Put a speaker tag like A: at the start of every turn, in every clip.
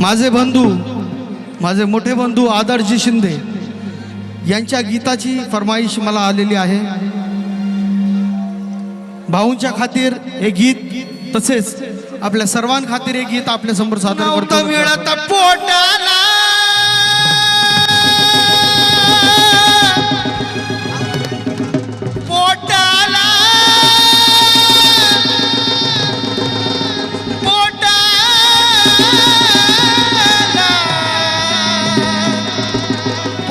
A: माझे बंधू माझे मोठे बंधू आदरजी शिंदे यांच्या गीताची फरमाईश मला आलेली आहे. भाऊंच्या खातीर हे गीत तसेच आपल्या सर्वांखातीर हे गीत आपल्यासमोर सादर करतो. मिळत पोटाला.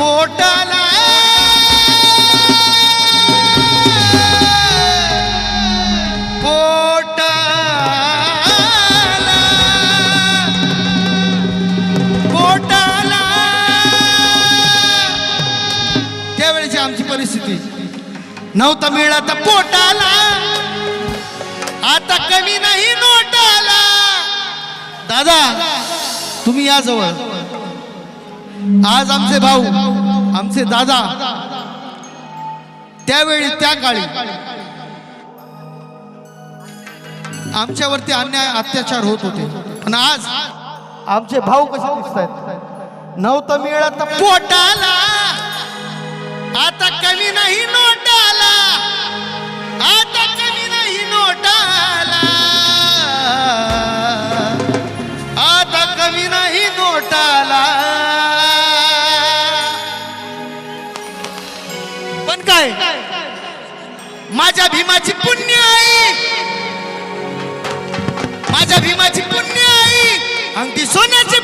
A: पोटाला पोटाला पोटाला त्यावेळेची आमची परिस्थिती. नव्हता मिळत पोटाला. आता कमी नाही नोटाला. दादा तुम्ही या जवळ. आज आमचे भाऊ आमचे दादा. त्यावेळी त्या काळी. आमच्यावरती अन्याय अत्याचार होत होते. पण आज आमचे भाऊ कसे दिसत आहेत नव्हतं मिळत पोटाला. आता कमी नाही भीमाची पुण्य आई माझ्या भीमाची पुण्य आई अंगठी सोन्याची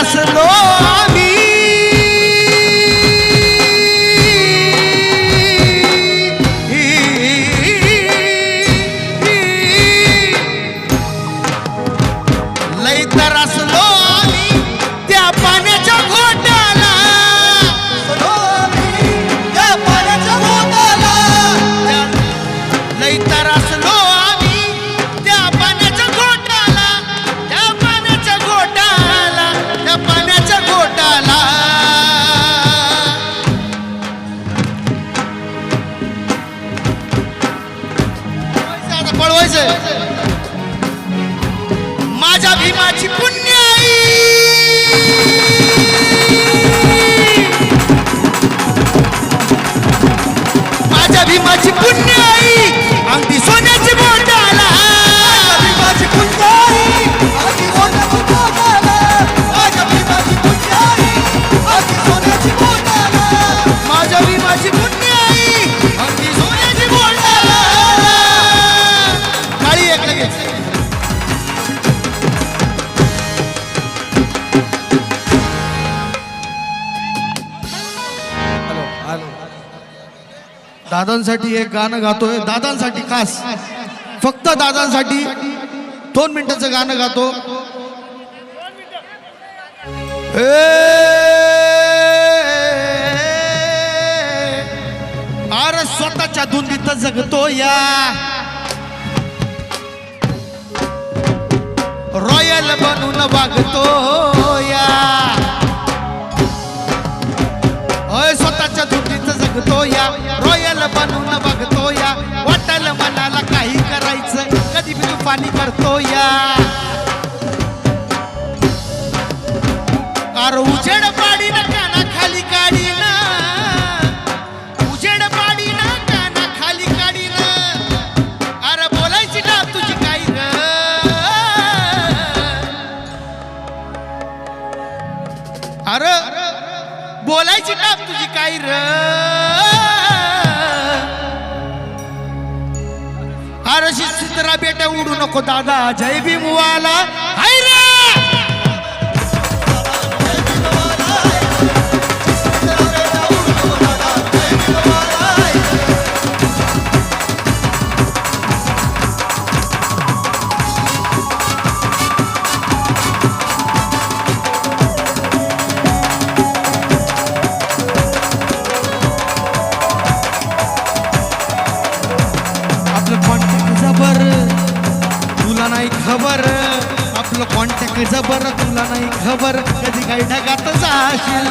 A: আসলো आता पळवायचं माझ्या भीमाची पुण्य आई! दादांसाठी एक गाणं गातोय. दादांसाठी खास. फक्त दादांसाठी. दोन मिनिटाचं गाणं गातो. ए, अरे स्वतःच्या धुंदीत जगतो या रॉयल बनून वागतो. करतो पाडी ना खाली ना पाडी ना खाली अरे बोलायची ना तुझी काही ग? अरे बोलायची तुझी र अरे शिस्तिरा बेटा उडू नको दादा. जय भीम वाला जबर तुला नाही खबर. कधी काही ढगात जाशील.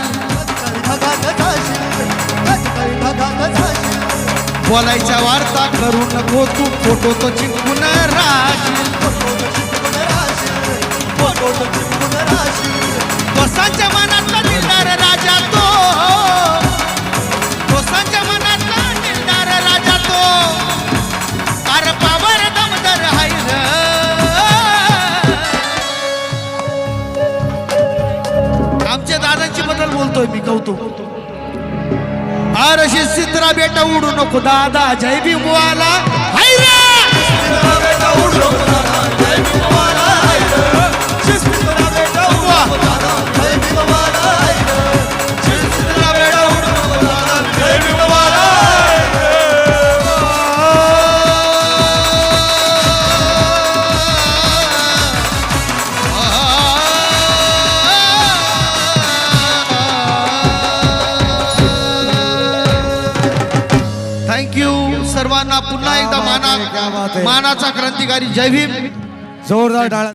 A: बोलायच्या वार्ता करू नको तू. फोटो तो चिंकून राशील दोसांच्या मनातला दादांची बद्दल बोलतोय मी कौतुक. अरे शिस्तिरा बेटा उडू नको दादा जय भीम वाला उडू नको दादा. सर्वांना पुन्हा एकदा माना मानाचा क्रांतिकारी जय भीम.
B: जोरदार डाळा